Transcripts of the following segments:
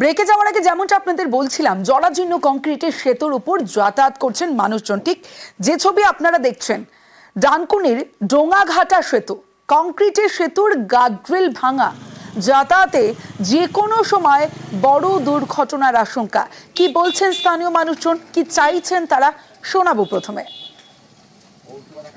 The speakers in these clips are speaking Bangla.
ব্রেকে যাওয়ার আগে যেমনটা আপনাদের বলছিলাম জরাজীর্ণ কংক্রিটের সেতুর উপর যাতায়াত করছেন মানুষজন। ঠিক যে ছবি আপনারা দেখছেন, ডানকুনির ডোঙাঘাটা সেতু। কংক্রিটের সেতুর গাড্রেল ভাঙা। যাতায়াতে যে কোনো সময় বড় দুর্ঘটনার আশঙ্কা। কি বলছেন স্থানীয় মানুষজন? কি চাইছেন তারা? শোনাবো প্রথমে।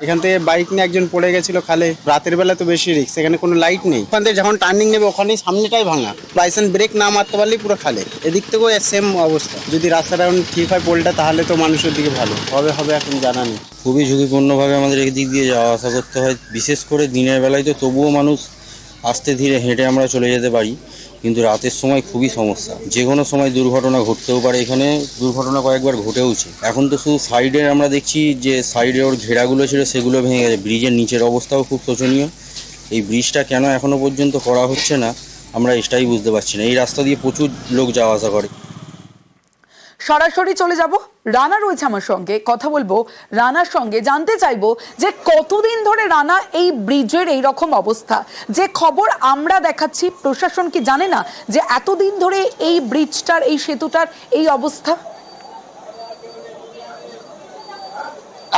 এখান থেকে বাইক নিয়ে একজন পড়ে গেছিল খালে। রাতের বেলা তো বেশি রিক্স এখানে কোনো লাইট নেই। ওখান থেকে যখন টার্নিং নেবে, ওখানেই সামনেটাই ভাঙা। লাইসেন্স ব্রেক না মারতে পারলেই পুরো খালে। এদিক থেকেও সেম অবস্থা। যদি রাস্তাটা এখন ঠিক হয় পোলটা, তাহলে তো মানুষের দিকে ভালো। হবে হবে এখন জানা নেই। খুবই ঝুঁকিপূর্ণভাবে আমাদের এদিক দিয়ে যাওয়া আসা করতে হয়। বিশেষ করে দিনের বেলায় তো তবুও মানুষ আস্তে ধীরে হেঁটে আমরা চলে যেতে পারি। কিন্তু রাতের সময় খুবই সমস্যা। যে কোনো সময় দুর্ঘটনা ঘটতেও পারে এখানে, দুর্ঘটনা কয়েকবার ঘটেওছে। এখন তো শুধু সাইডে আমরা দেখছি যে সাইডে ওর ঘেরাগুলো ছিল, সেগুলো ভেঙে গেছে। ব্রিজের নিচের অবস্থাও খুব শোচনীয়। এই ব্রিজটা কেন এখনও পর্যন্ত করা হচ্ছে না, আমরা এটাই বুঝতে পারছি না। এই রাস্তা দিয়ে প্রচুর লোক যাওয়া আসা করে। সরাসরি চলে যাব। রানা রয়েছে আমার সঙ্গে, কথা বলব রানার সঙ্গে। জানতে চাইব যে কতদিন ধরে রানা এই ব্রিজের এই রকম অবস্থা? যে খবর আমরা দেখাচ্ছি, প্রশাসন কি জানে না যে এতদিন ধরে এই ব্রিজটার, এই সেতুটার এই অবস্থা?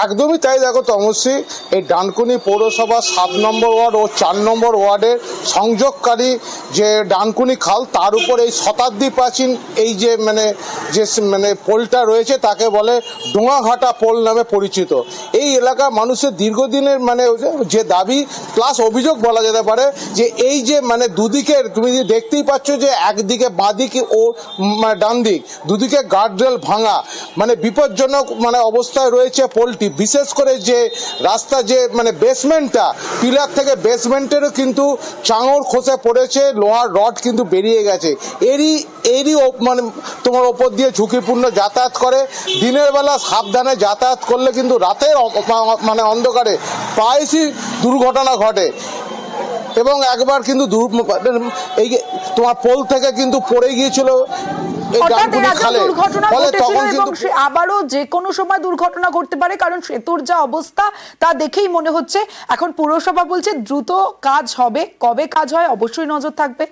একদমই তাই দেখো তমশ্রী এই ডানকুনি পৌরসভা সাত নম্বর ওয়ার্ড ও চার নম্বর ওয়ার্ডের সংযোগকারী যে ডানকুনি খাল, তার উপর এই শতাব্দী প্রাচীন এই যে মানে যে মানে পোলটা রয়েছে, তাকে বলে ডোঙাঘাটা পোল নামে পরিচিত। এই এলাকা মানুষের দীর্ঘদিনের মানে যে দাবি প্লাস অভিযোগ বলা যেতে পারে যে এই যে মানে দুদিকের তুমি দেখতেই পাচ্ছ যে একদিকে বাঁদিকে ও ডান দিক দুদিকে গার্ডরেল ভাঙা মানে বিপজ্জনক মানে অবস্থায় রয়েছে পোলটি। বিশেষ করে যে রাস্তা যে মানে বেসমেন্টটা পিলার থেকে বেসমেন্টেরও কিন্তু চাঙড় খসে পড়েছে লোহার রড কিন্তু বেরিয়ে গেছে। এরই এরই মানে তোমার ওপর দিয়ে ঝুঁকিপূর্ণ যাতায়াত করে। দিনের বেলা সাবধানে যাতায়াত করলে কিন্তু রাতের মানে অন্ধকারে প্রায়শই দুর্ঘটনা ঘটে। এবং একবার কিন্তু এই তোমার পোল থেকে কিন্তু পড়ে গিয়েছিল। এই হঠাৎ এর আগে খালে। দুর্ঘটনা ফলে ঘটেছিল তখন এবং কিন্তু সে আবারও যে কোনো সময় দুর্ঘটনা ঘটতে পারে কারণ সেতুর যা অবস্থা তা দেখেই মনে হচ্ছে এখন পুরসভা বলছে দ্রুত কাজ হবে। কবে কাজ হয় অবশ্যই নজর থাকবে।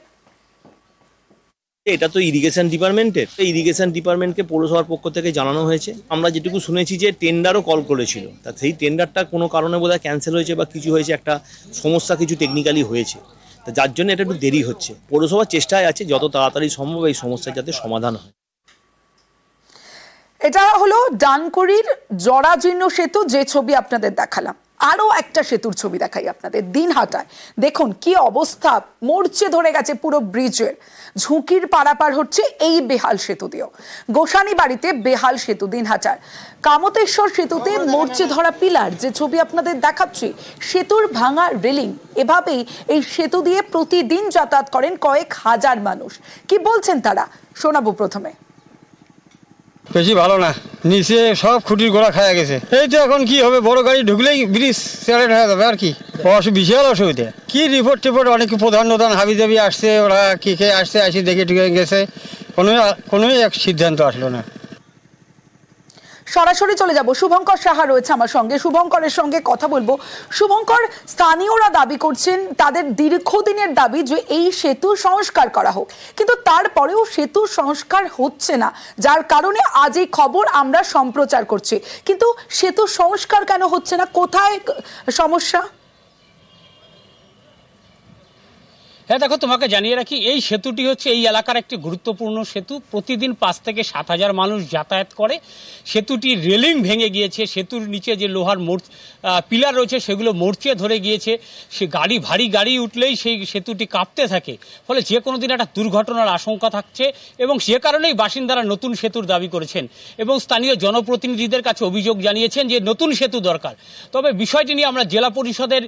এটা তো ইরিগেশন ডিপার্টমেন্টের ইরিগেশন ডিপার্টমেন্টকে পৌরসভার পক্ষ থেকে জানানো হয়েছে। আমরা যেটুকু শুনেছি যে টেন্ডারও কল করেছিল। তা সেই টেন্ডারটা কোনো কারণে বোধহয় ক্যান্সেল হয়েছে বা কিছু হয়েছে একটা সমস্যা কিছু টেকনিক্যালি হয়েছে। তা যার জন্য এটা একটু দেরি হচ্ছে। পৌরসভা চেষ্টায় আছে, যত তাড়াতাড়ি সম্ভব এই সমস্যার যাতে সমাধান হয়। এটা হলো ডানকুড়ির জরাজীর্ণ সেতু, যে ছবি আপনাদের দেখালাম। আরও একটা সেতুর ছবি দেখাই আপনাদের দিনহাটায় দেখুন কি অবস্থা, মরচে ধরে গেছে পুরো ব্রিজের। ঝুঁকির পারাপার হচ্ছে এই বেহাল সেতু দিয়েও। গোসানি বাড়িতে বেহাল সেতু দিন দিনহাটার কামতেশ্বর সেতুতে মরচে ধরা পিলার, যে ছবি আপনাদের দেখাচ্ছি, সেতুর ভাঙা রেলিং। এভাবেই এই সেতু দিয়ে প্রতিদিন যাতায়াত করেন কয়েক হাজার মানুষ। কি বলছেন তারা? শোনাবো প্রথমে। বেশি ভালো না। নিচে সব খুঁটির গোড়া খায়া গেছে। এই তো এখন কি হবে? বড় গাড়ি ঢুকলেই ব্রিজ স্যারেট হয়ে যাবে আর কি। বিশাল অসুবিধা। কি রিপোর্ট টিপোর্ট অনেক প্রধান প্রধান হাবি দাবি আসছে, ওরা কি খেয়ে আসছে, আসি দেখে ঢুকে গেছে। কোনো কোনোই এক সিদ্ধান্ত আসলো না। সরাসরি চলে যাব। শুভঙ্কর সাহা রয়েছে আমার সঙ্গে। শুভঙ্করের সঙ্গে কথা বলব। শুভঙ্কর, স্থানীয়রা দাবি করছেন তাদের দীর্ঘদিনের দাবি যে এই সেতু সংস্কার করা হোক। কিন্তু তারপরেও সেতু সংস্কার হচ্ছে না। যার কারণে আজ এই খবর আমরা সম্প্রচার করছি। কিন্তু সেতু সংস্কার কেন হচ্ছে না? কোথায় সমস্যা? হ্যাঁ দেখো, তোমাকে জানিয়ে রাখি, এই সেতুটি হচ্ছে এই এলাকার একটি গুরুত্বপূর্ণ সেতু। প্রতিদিন পাঁচ থেকে সাত হাজার মানুষ যাতায়াত করে। সেতুটি রেলিং ভেঙে গিয়েছে। সেতুর নিচে যে লোহার মোর পিলার রয়েছে, সেগুলো মরচে ধরে গিয়েছে। সে গাড়ি, ভারী গাড়ি উঠলেই সেই সেতুটি কাঁপতে থাকে। ফলে যে কোনো দিন একটা দুর্ঘটনার আশঙ্কা থাকছে এবং সে কারণেই বাসিন্দারা নতুন সেতুর দাবি করেছেন। এবং স্থানীয় জনপ্রতিনিধিদের কাছে অভিযোগ জানিয়েছেন যে নতুন সেতু দরকার। তবে বিষয়টি নিয়ে আমরা জেলা পরিষদের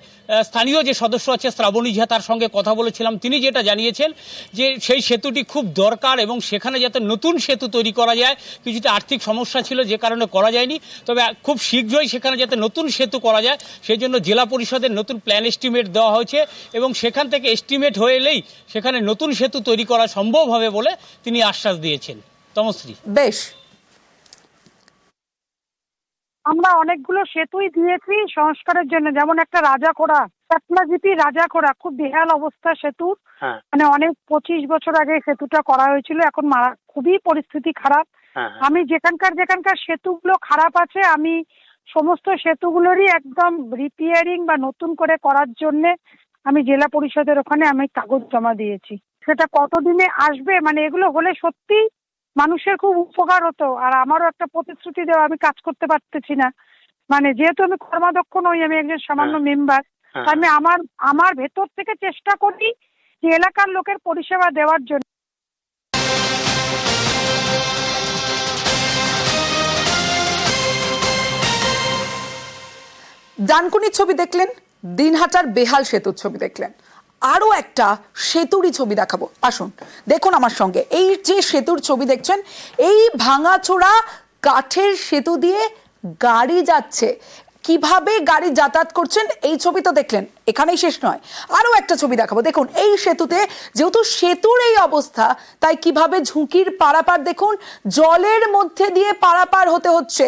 স্থানীয় যে সদস্য আছে শ্রাবণী ঝা, তার সঙ্গে কথা বলেছিলাম। তিনি যেটা জানিয়েছেন যে সেই সেতুটি খুব দরকার এবং সেখানে যাতে নতুন সেতু তৈরি করা যায়, কিছুটা আর্থিক সমস্যা ছিল, যে কারণে করা যায়নি। তবে খুব শীঘ্রই সেখানে যাতে নতুন সেতু করা যায়, সেই জন্য জেলা পরিষদের নতুন প্ল্যান এস্টিমেট দেওয়া হয়েছে এবং সেখান থেকে এস্টিমেট হয়ে এলেই সেখানে নতুন সেতু তৈরি করা সম্ভব হবে বলে তিনি আশ্বাস দিয়েছেন। তমশ্রী। বেশ। আমরা অনেকগুলো সেতুই দিয়েছি সংস্কারের জন্য। যেমন একটা রাজা রাজাখোড়া পাটনাজিপি রাজাখোড়া খুব বেহাল অবস্থা সেতু। হ্যাঁ। মানে অনেক পঁচিশ বছর আগে সেতুটা করা হয়েছিল এখন খুবই পরিস্থিতি খারাপ। হ্যাঁ আমি যেখানকার যেখানকার সেতুগুলো খারাপ আছে আমি সমস্ত সেতুগুলোরই একদম রিপেয়ারিং বা নতুন করে করার জন্য আমি জেলা পরিষদের ওখানে আমি কাগজ জমা দিয়েছি। সেটা কতদিনে আসবে? মানে এগুলো হলে সত্যি মানুষের খুব উপকার হতো আর আমারও একটা প্রতিশ্রুতি দেওয়া আমি কাজ করতে পারতেছি না। মানে যেহেতু আমি কর্মাধ্যক্ষ নই আমি একজন সামান্য মেম্বার হ্যাঁ। আমি আমার আমার ভেতর থেকে চেষ্টা করি যে এলাকার লোকের পরিষেবা দেওয়ার জন্য। ডানকুনির ছবি দেখলেন দিনহাটার বেহাল সেতুর ছবি দেখলেন। আরও একটা সেতুরই ছবি দেখাবো। আসুন, দেখুন আমার সঙ্গে। এই যে সেতুর ছবি দেখছেন, এই ভাঙাচোরা কাঠের সেতু দিয়ে গাড়ি যাচ্ছে। কীভাবে গাড়ি যাতায়াত করছেন? এই ছবি তো দেখলেন, এখানেই শেষ নয়। আরও একটা ছবি দেখাবো। দেখুন, এই সেতুতে যেহেতু সেতুর এই অবস্থা, তাই কীভাবে ঝুঁকির পারাপার দেখুন, জলের মধ্যে দিয়ে পারাপার হতে হচ্ছে।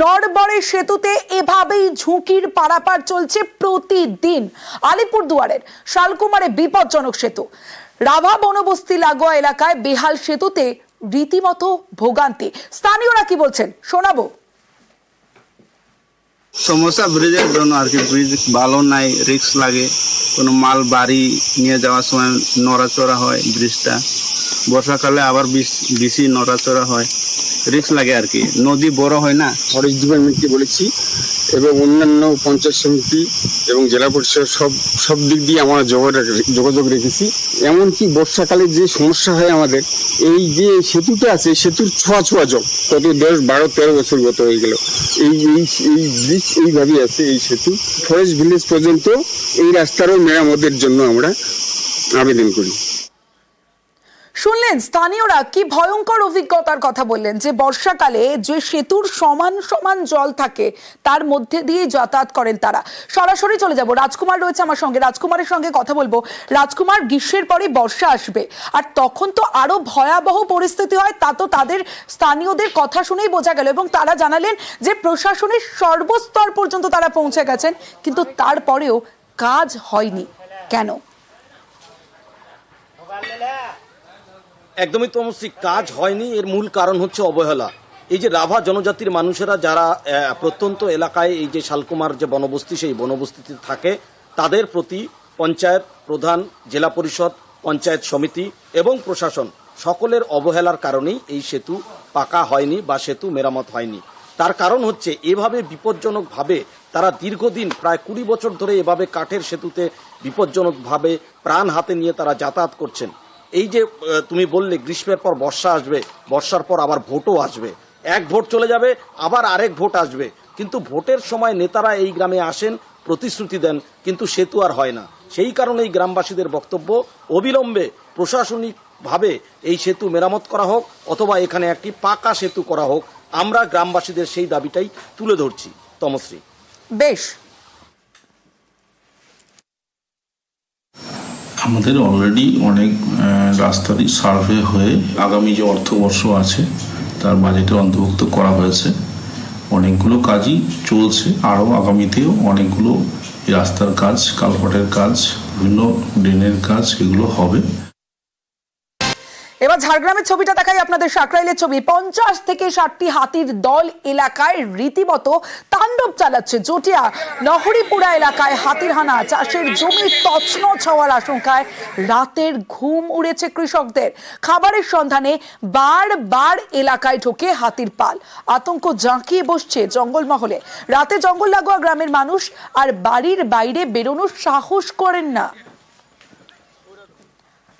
নড়বড়ের সেতুতে এভাবেই ঝুঁকির পারাপার চলছে প্রতিদিন। আলিপুর দুয়ারের শালকুমারে বিপজ্জনক সেতু। রাভা বনবস্তি লাগোয়া এলাকায় বেহাল সেতুতে রীতিমতো ভোগান্তি। স্থানীয়রা কি বলছেন? শোনাবো। সমস্যা ব্রিজের জন্য আর কি। ব্রিজ ভালো নাই রিক্স লাগে। কোনো মাল বাড়ি নিয়ে যাওয়ার সময় নড়াচড়া হয় ব্রিজটা বর্ষাকালে আবার বেশ- নড়াচড়া হয়। রিস্ক লাগে আর কি। নদী বড় হয় না? ফরেস্ট ডিপার্টমেন্টকে বলেছি এবং অন্যান্য পঞ্চায়েত সমিতি এবং জেলা পরিষদ সব সব দিক দিয়ে আমরা যোগাযোগ যোগাযোগ রেখেছি। এমনকি বর্ষাকালে যে সমস্যা হয় আমাদের, এই যে সেতুটা আছে, সেতুর ছোঁয়া ছোঁয়া জল কত দশ, বারো, তেরো বছর গত হয়ে গেল। এই এই এই ব্রিজ এইভাবেই আছে এই সেতু। ফরেস্ট ভিলেজ পর্যন্ত এই রাস্তারও মেরামতের জন্য আমরা আবেদন করি। শুনলেন, স্থানীয়রা কি ভয়ঙ্কর অভিজ্ঞতার কথা বললেন যে বর্ষাকালে যে সেতুর সমান সমান জল থাকে, তার মধ্যে দিয়ে যাতায়াত করেন তারা। সরাসরি চলে যাব। রাজকুমার রয়েছে আমার সঙ্গে। রাজকুমারের সঙ্গে কথা বলব। রাজকুমার, গ্রীষ্মের পরে বর্ষা আসবে। আর তখন তো আরও ভয়াবহ পরিস্থিতি হয়, তা তো তাদের স্থানীয়দের কথা শুনেই বোঝা গেল এবং তারা জানালেন যে প্রশাসনের সর্বস্তর পর্যন্ত তারা পৌঁছে গেছেন, কিন্তু তারপরেও কাজ হয়নি। কেন? একদমই তমসি কাজ হয়নি, এর মূল কারণ হচ্ছে অবহেলা। এই যে রাভা জনজাতির মানুষেরা যারা প্রত্যন্ত এলাকায় এই যে শালকুমার যে বনবস্তি, সেই বনবস্তিতে থাকে, তাদের প্রতি পঞ্চায়েত প্রধান, জেলা পরিষদ, পঞ্চায়েত সমিতি এবং প্রশাসন সকলের অবহেলার কারণেই এই সেতু পাকা হয়নি বা সেতু মেরামত হয়নি। তার কারণ হচ্ছে এভাবে বিপজ্জনকভাবে তারা দীর্ঘদিন, প্রায় কুড়ি বছর ধরে এভাবে কাঠের সেতুতে বিপজ্জনকভাবে প্রাণ হাতে নিয়ে তারা যাতায়াত করছেন। এই যে তুমি বললে গ্রীষ্মের পর বর্ষা আসবে, বর্ষার পর আবার ভোটও আসবে। এক ভোট চলে যাবে, আবার আরেক ভোট আসবে। কিন্তু ভোটের সময় নেতারা এই গ্রামে আসেন, প্রতিশ্রুতি দেন, কিন্তু সেতু আর হয় না। সেই কারণেই গ্রামবাসীদের বক্তব্য, অবিলম্বে প্রশাসনিকভাবে এই সেতু মেরামত করা হোক, অথবা এখানে একটি পাকা সেতু করা হোক, আমরা গ্রামবাসীদের সেই দাবিটাই তুলে ধরছি। তমশ্রী। বেশ। আমাদের অলরেডি অনেক রাস্তারই সার্ভে হয়ে আগামী যে অর্থবর্ষ আছে, তার বাজেটে অন্তর্ভুক্ত করা হয়েছে। অনেকগুলো কাজই চলছে। আরও আগামীতেও অনেকগুলো রাস্তার কাজ কালভার্টের কাজ, বিভিন্ন ড্রেনের কাজ, এগুলো হবে। এবার ঝাড়গ্রামের ছবিটা দেখাই আপনাদের সাকরাইলের ছবি। পঞ্চাশ থেকে ষাটটি হাতির দল এলাকায় রীতিমতো তাণ্ডব চালাচ্ছে জটিয়া। নহরিপুরা এলাকায় হাতির হানা, চাষের জমি তছনছ হওয়ার আশঙ্কায় রাতের ঘুম উড়েছে কৃষকদের। খাবারের সন্ধানে বারবার এলাকায় ঢোকে হাতির পাল। আতঙ্ক জাঁকিয়ে বসছে জঙ্গলমহলে। রাতে জঙ্গল লাগোয়া গ্রামের মানুষ আর বাড়ির বাইরে বেরোনোর সাহস করেন না।